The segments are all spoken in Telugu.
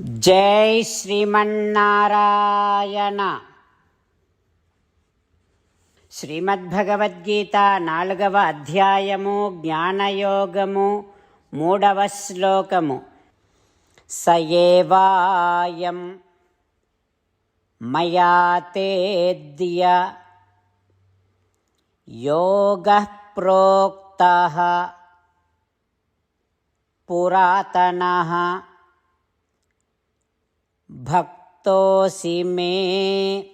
జై శ్రీమన్నారాయణ. శ్రీమద్భగవద్గీత నాలుగవ అధ్యాయము జ్ఞానయోగము మూడవ శ్లోకము. సయేవాయం మయా తేద్య యోగ ప్రోక్త పురాతన భక్తోసి మే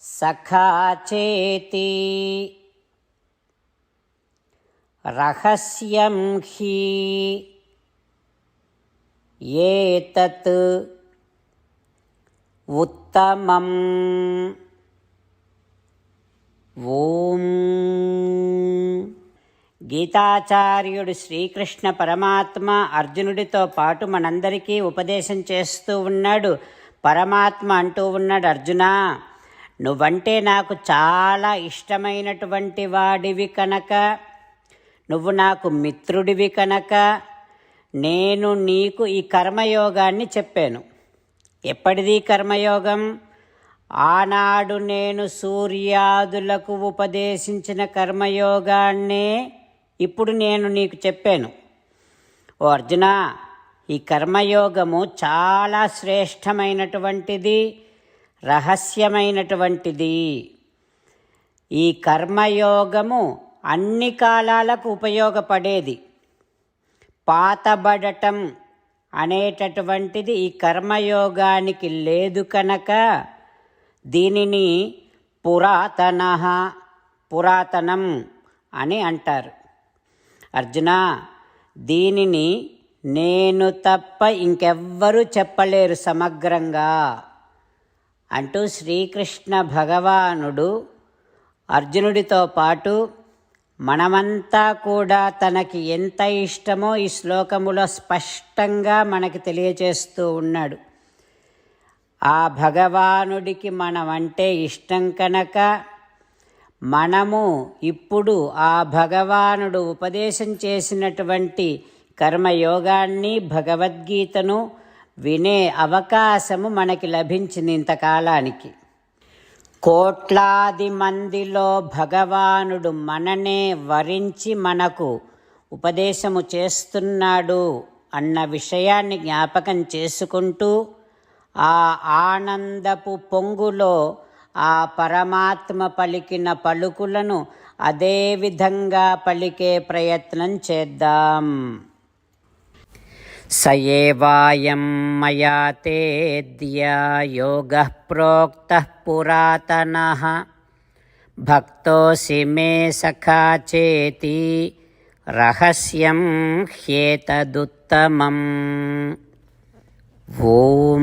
సఖా చేతి రహస్యం హి ఏతత్ ఉత్తమం. ఓం. గీతాచార్యుడు శ్రీకృష్ణ పరమాత్మ అర్జునుడితో పాటు మనందరికీ ఉపదేశం చేస్తూ ఉన్నాడు. పరమాత్మ అంటూ ఉన్నాడు అర్జున నువ్వంటే నాకు చాలా ఇష్టమైనటువంటి వాడివి కనుక. నువ్వు నాకు మిత్రుడివి కనుక. నేను నీకు ఈ కర్మయోగాన్ని చెప్పాను. ఎప్పటిది కర్మయోగం? ఆనాడు నేను సూర్యాదులకు ఉపదేశించిన కర్మయోగాన్నే ఇప్పుడు నేను నీకు చెప్పాను. ఓ అర్జున ఈ కర్మయోగము చాలా శ్రేష్టమైనటువంటిది రహస్యమైనటువంటిది. ఈ కర్మయోగము అన్ని కాలాలకు ఉపయోగపడేది. పాతబడటం అనేటటువంటిది ఈ కర్మయోగానికి లేదు కనుక దీనిని పురాతన పురాతనం అని అంటారు. అర్జున దీనిని నేను తప్ప ఇంకెవ్వరూ చెప్పలేరు సమగ్రంగా అంటూ శ్రీకృష్ణ భగవానుడు అర్జునుడితో పాటు మనమంతా కూడా తనకి ఎంత ఇష్టమో ఈ శ్లోకములో స్పష్టంగా మనకి తెలియచేస్తూ ఉన్నాడు. ఆ భగవానుడికి మనం అంటే ఇష్టం కనుక మనము ఇప్పుడు ఆ భగవానుడు ఉపదేశం చేసినటువంటి కర్మయోగాన్ని భగవద్గీతను వినే అవకాశము మనకి లభించింది ఇంతకాలానికి. కోట్లాది మందిలో భగవానుడు మననే వరించి మనకు ఉపదేశము చేస్తున్నాడు అన్న విషయాన్ని జ్ఞాపకం చేసుకుంటూ ఆ ఆనందపు పొంగులో ఆ పరమాత్మ పలికిన పలుకులను అదే విధంగా పలికే ప్రయత్నం చేద్దాం. సయేవాయం మయా తేద్య యోగ ప్రోక్త పురాతన. భక్తోసి మే సఖా చేతి రహస్యం హ్యేతదుత్తమం. ఓం.